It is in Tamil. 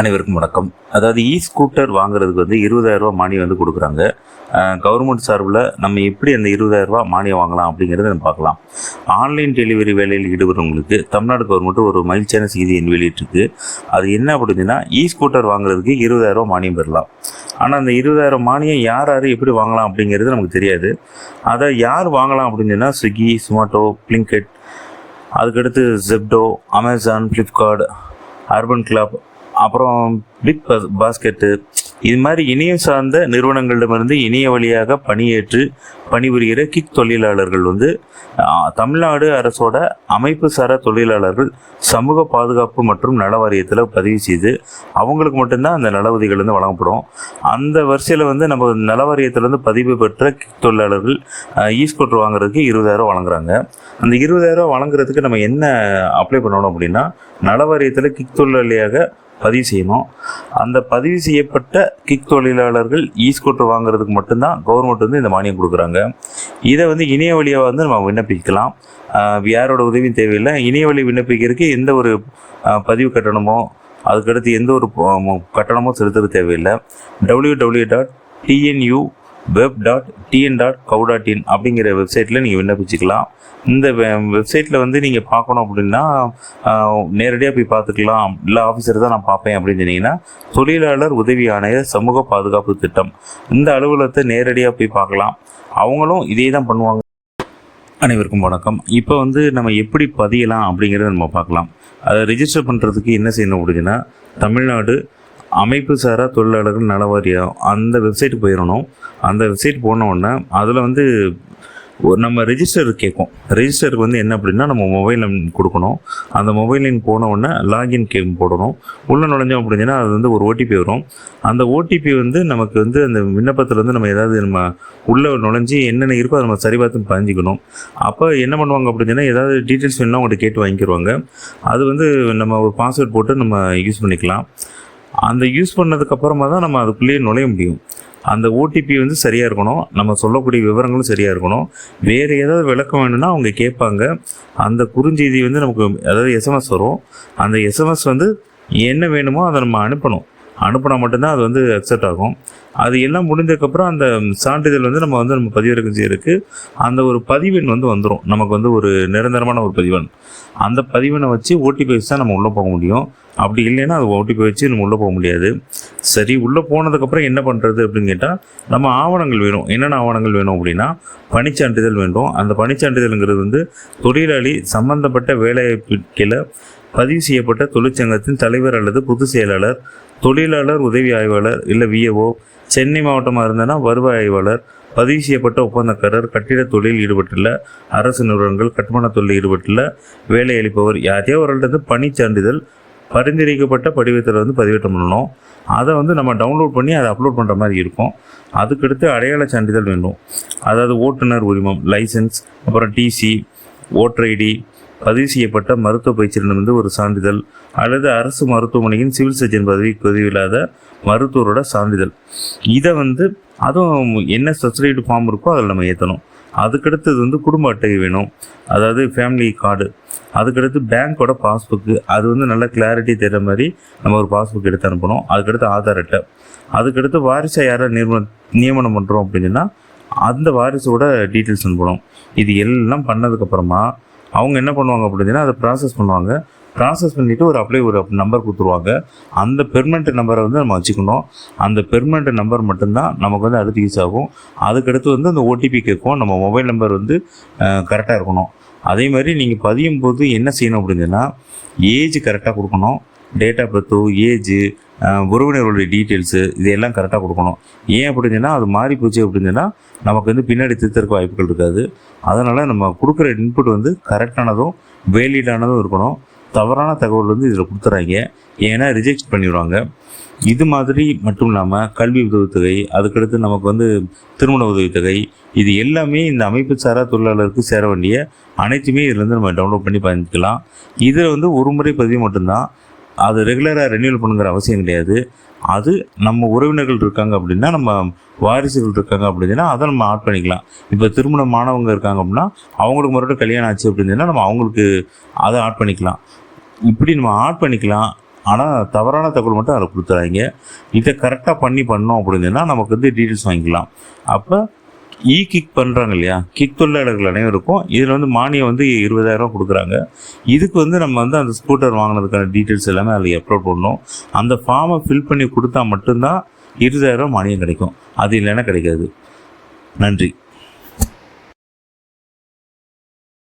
அனைவருக்கும் வணக்கம். அதாவது இ ஸ்கூட்டர் வாங்குறதுக்கு வந்து இருபதாயிரரூபா மானியம் வந்து கொடுக்குறாங்க. கவர்மெண்ட் சார்பில் நம்ம எப்படி அந்த இருபதாயிரரூபா மானியம் வாங்கலாம் அப்படிங்கிறத நம்ம பார்க்கலாம். ஆன்லைன் டெலிவரி வேலையில் ஈடுபடுறவங்களுக்கு தமிழ்நாடு கவர்மெண்ட் ஒரு மகிழ்ச்சியான செய்தி வெளியிட்டிருக்கு. அது என்ன அப்படின்னா இ ஸ்கூட்டர் வாங்குறதுக்கு இருபதாயிரம் ரூபாய் மானியம் பெறலாம். ஆனால் அந்த இருபதாயிரம் மானியம் யார் யார் எப்படி வாங்கலாம் அப்படிங்கிறது நமக்கு தெரியாது. அதை யார் வாங்கலாம் அப்படின்னு சொன்னால் ஸ்விக்கி சுமாட்டோ பிளிங்கெட் அதுக்கடுத்து Zepto Amazon Flipkart urban club அப்புறம் பிக் பாஸ்கெட்டு இது மாதிரி இணையம் சார்ந்த நிறுவனங்களிடமிருந்து இணைய வழியாக பணியேற்று பணிபுரிகிற கிக் தொழிலாளர்கள் வந்து தமிழ்நாடு அரசோட அமைப்பு சார தொழிலாளர்கள் சமூக பாதுகாப்பு மற்றும் நல வாரியத்தில் பதிவு செய்து அவங்களுக்கு மட்டும்தான் அந்த நல உதவிகள் வந்து வழங்கப்படும். அந்த வரிசையில் வந்து நம்ம நல வாரியத்துல பதிவு பெற்ற கிக் தொழிலாளர்கள் ஈஸ்கூட்டர் வாங்குறதுக்கு இருபதாயிரம் வழங்குறாங்க. அந்த இருபதாயிரம் வழங்குறதுக்கு நம்ம என்ன அப்ளை பண்ணணும் அப்படின்னா நல வாரியத்தில் கிக் தொழிலாளியாக பதிவு செய்யணும். அந்த பதிவு செய்யப்பட்ட கிக் தொழிலாளர்கள் இ ஸ்கூட்டர் வாங்குறதுக்கு மட்டும்தான் கவர்மெண்ட் வந்து இந்த மானியம் கொடுக்குறாங்க. இதை வந்து இணைய வழியாக வந்து நம்ம விண்ணப்பிக்கலாம். யாரோட உதவியும் தேவையில்லை. இணைய வழி விண்ணப்பிக்கிறதுக்கு எந்த ஒரு பதிவு கட்டணமோ அதுக்கடுத்து எந்த ஒரு கட்டணமோ செலுத்துறது தேவையில்லை. W W dot T N U web dot T N dot gov dot in அப்படிங்கிற வெப்சைட்டில் நீங்கள் விண்ணப்பிச்சுக்கலாம். இந்த வெப்சைட்டில் வந்து நீங்கள் பார்க்கணும் அப்படின்னா நேரடியாக போய் பார்த்துக்கலாம். இல்லை ஆஃபீஸர் தான் நான் பார்ப்பேன் அப்படின்னு சொன்னீங்கன்னா தொழிலாளர் உதவி ஆணையர் சமூக பாதுகாப்பு திட்டம். இந்த அலுவலகத்தை நேரடியாக போய் பார்க்கலாம். அவங்களும் இதே தான் பண்ணுவாங்க. அனைவருக்கும் வணக்கம். இப்போ வந்து நம்ம எப்படி பதியலாம் அப்படிங்கிறத நம்ம பார்க்கலாம். அதை ரிஜிஸ்டர் பண்ணுறதுக்கு என்ன செய்யணும் அப்படின்னா தமிழ்நாடு அமைப்பு சாரா தொழிலாளர்கள் நலவாரியம் அந்த வெப்சைட் போயிடணும் அந்த வெப்சைட் போன உடனே அதில் வந்து நம்ம ரெஜிஸ்டர் கேட்கும் ரெஜிஸ்டருக்கு வந்து என்ன அப்படின்னா நம்ம மொபைல் கொடுக்கணும். அந்த மொபைல் எண் போன உடனே லாகின் கேம் போடணும். உள்ளே நுழைஞ்சோம் அப்படின்னா அது வந்து ஒரு ஓடிபி வரும். அந்த ஓடிபி வந்து நமக்கு வந்து அந்த விண்ணப்பத்தில் வந்து நம்ம ஏதாவது நம்ம உள்ளே நுழைஞ்சி என்னென்ன இருக்கோ அதை நம்ம சரி பார்த்து பதிஞ்சிக்கணும். அப்போ என்ன பண்ணுவாங்க அப்படின்னா ஏதாவது டீட்டெயில்ஸ் வேணும்னா அவங்கள்ட்ட கேட்டு வாங்கிக்கிடுவாங்க அது வந்து நம்ம ஒரு பாஸ்வேர்ட் போட்டு நம்ம யூஸ் பண்ணிக்கலாம். அந்த யூஸ் பண்ணதுக்கப்புறமா தான் நம்ம அதுக்குள்ளேயே நுழைய முடியும். அந்த ஓடிபி வந்து சரியாக இருக்கணும். நம்ம சொல்லக்கூடிய விவரங்களும் சரியாக இருக்கணும். வேறு ஏதாவது விளக்கம் வேணும்னா அவங்க கேட்பாங்க. அந்த குறுஞ்செய்தி வந்து நமக்கு அதாவது எஸ்எம்எஸ் வரும். அந்த எஸ்எம்எஸ் வந்து என்ன வேணுமோ அதை நம்ம அனுப்பணும். அனுப்பினா மட்டும்தான் அது வந்து அக்செப்ட் ஆகும். அது எல்லாம் முடிஞ்சதுக்கப்புறம் அந்த சான்றிதழ் வந்து நம்ம வந்து நம்ம பதிவிறக்கம் செய்யறதுக்கு அந்த ஒரு பதிவெண் வந்து வந்துடும் நமக்கு வந்து ஒரு நிரந்தரமான ஒரு பதிவெண் அந்த பதிவெண்ணை வச்சு ஓடிபி வச்சு தான் நம்ம உள்ளே போக முடியும். அப்படி இல்லைன்னா அது ஓடிபி வச்சு நம்ம உள்ளே போக முடியாது. சரி உள்ளே போனதுக்கப்புறம் என்ன பண்ணுறது அப்படின்னு கேட்டால் நம்ம ஆவணங்கள் வேணும். என்னென்ன ஆவணங்கள் வேணும் அப்படின்னா பணிச்சான்றிதழ் வேண்டும். அந்த பணிச்சான்றிதழ்ங்கிறது வந்து தொழிலாளி சம்பந்தப்பட்ட வேலைவாய்ப்பு கீழே பதிவு செய்யப்பட்ட தொழிற்சங்கத்தின் தலைவர் அல்லது பொதுச் செயலாளர் தொழிலாளர் உதவி ஆய்வாளர் இல்லை விஏஓ சென்னை மாவட்டமாக இருந்தனா வருவாய் ஆய்வாளர் பதிவு செய்யப்பட்ட ஒப்பந்தக்காரர் கட்டிட தொழில் ஈடுபட்டுள்ள அரசு நிறுவனங்கள் கட்டுமான தொழில் ஈடுபட்டுள்ள வேலை அளிப்பவர் யாரையோ ஒரு பணி சான்றிதழ் பரிந்துரைக்கப்பட்ட படிவத்தில் வந்து பதிவேற்றம் பண்ணணும். அதை வந்து நம்ம டவுன்லோட் பண்ணி அதை அப்லோட் பண்ணுற மாதிரி இருக்கும். அதுக்கடுத்து அடையாள சான்றிதழ் வேணும். அதாவது ஓட்டுநர் உரிமம் லைசன்ஸ் அப்புறம் டிசி ஓட்டர் ஐடி பதிவு செய்யப்பட்ட மருத்துவ பயிற்சியிலிருந்து ஒரு சான்றிதழ் அல்லது அரசு மருத்துவமனையின் சிவில் சர்ஜன் பதவி பதிவில்லாத மருத்துவரோட சான்றிதழ். இதை வந்து அதுவும் என்ன சப்சிடைடு ஃபார்ம் இருக்கோ அதில் நம்ம ஏற்றணும் அதுக்கடுத்தது வந்து குடும்ப அட்டை வேணும். அதாவது ஃபேமிலி கார்டு அதுக்கடுத்து பேங்க்கோட பாஸ்புக்கு அது வந்து நல்ல கிளாரிட்டி தெரிகிற மாதிரி நம்ம ஒரு பாஸ்புக் எடுத்து அனுப்பணும். அதுக்கடுத்து ஆதார் அட்டை அதுக்கடுத்து வாரிசை யாரை நியமனம் நியமனம் பண்ணுறோம் அப்படின்னா அந்த வாரிசோட டீட்டெயில்ஸ் அனுப்பணும். இது எல்லாம் பண்ணதுக்கப்புறமா அவங்க என்ன பண்ணுவாங்க அப்படின்னா அதை ப்ராசஸ் பண்ணுவாங்க. ப்ராசஸ் பண்ணிவிட்டு ஒரு அப்ளை ஒரு நம்பர் கொடுத்துருவாங்க. அந்த பெர்மனெண்ட் நம்பரை வந்து நம்ம வச்சுக்கணும். அந்த பெர்மனெண்ட் நம்பர் மட்டும்தான் நமக்கு வந்து அடுத்து யூஸ் ஆகும். அதுக்கடுத்து வந்து அந்த ஓடிபி கேட்கும். நம்ம மொபைல் நம்பர் வந்து கரெக்டாக இருக்கணும். அதே மாதிரி நீங்கள் பதியும் போது என்ன செய்யணும் அப்படின்னா ஏஜ் கரெக்டாக கொடுக்கணும். டேட் ஆஃப் பர்த்து ஏஜு உறவினர்களுடைய டீட்டெயில்ஸு இதையெல்லாம் கரெக்டாக கொடுக்கணும். ஏன் அப்படின்னா அது மாறி போச்சு அப்படின்னா நமக்கு வந்து பின்னாடி திருத்தறக்கு வாய்ப்புகள் இருக்காது. அதனால் நம்ம கொடுக்குற இன்புட் வந்து கரெக்டானதும் வேலிடானதும் இருக்கணும். தவறான தகவல் வந்து இதில் கொடுத்துறாங்க. ஏன்னா ரிஜெக்ட் பண்ணிடுவாங்க. இது மாதிரி மட்டும் இல்லாமல் கல்வி உதவித்தொகை அதுக்கடுத்து நமக்கு வந்து திருமண உதவித்தொகை இது எல்லாமே இந்த அமைப்பு சாரா தொழிலாளருக்கு சேர வேண்டிய அனைத்துமே இதுலேருந்து நம்ம டவுன்லோட் பண்ணி பயந்துக்கலாம் இதில் வந்து ஒரு முறை பதிவு மட்டும்தான். அது ரெகுலராக ரெனியூவல் பண்ணுங்கிற அவசியம் கிடையாது. அது நம்ம உறவினர்கள் இருக்காங்க அப்படின்னா நம்ம வாரிசுகள் இருக்காங்க அப்படின்னா அதை நம்ம ஆட் பண்ணிக்கலாம். இப்போ திருமணமானவங்க இருக்காங்க அப்படின்னா அவங்களுக்கு மறுபடியும் கல்யாணம் ஆச்சு அப்படின்னா நம்ம அவங்களுக்கு அதை ஆட் பண்ணிக்கலாம். இப்படி நம்ம ஆட் பண்ணிக்கலாம். ஆனால் தவறான தகவல் மட்டும் அதில் கொடுத்துறாங்க இதை கரெக்டாக பண்ணி பண்ணோம் அப்படின்னா நமக்கு வந்து டீட்டெயில்ஸ் வாங்கிக்கலாம். அப்போ இ கிக் பண்ணுறாங்க இல்லையா? கிக் தொழிலாளர்கள் அனைவருக்கும் இதில் வந்து மானியம் வந்து இருபதாயிரம் கொடுக்குறாங்க. இதுக்கு வந்து நம்ம வந்து அந்த ஸ்கூட்டர் வாங்கினதுக்கான டீட்டெயில்ஸ் எல்லாமே அதில் அப்லோட் பண்ணணும். அந்த ஃபார்மை ஃபில் பண்ணி கொடுத்தா மட்டும்தான் இருபதாயிரம் மானியம் கிடைக்கும். அது இல்லைன்னா கிடைக்காது. நன்றி.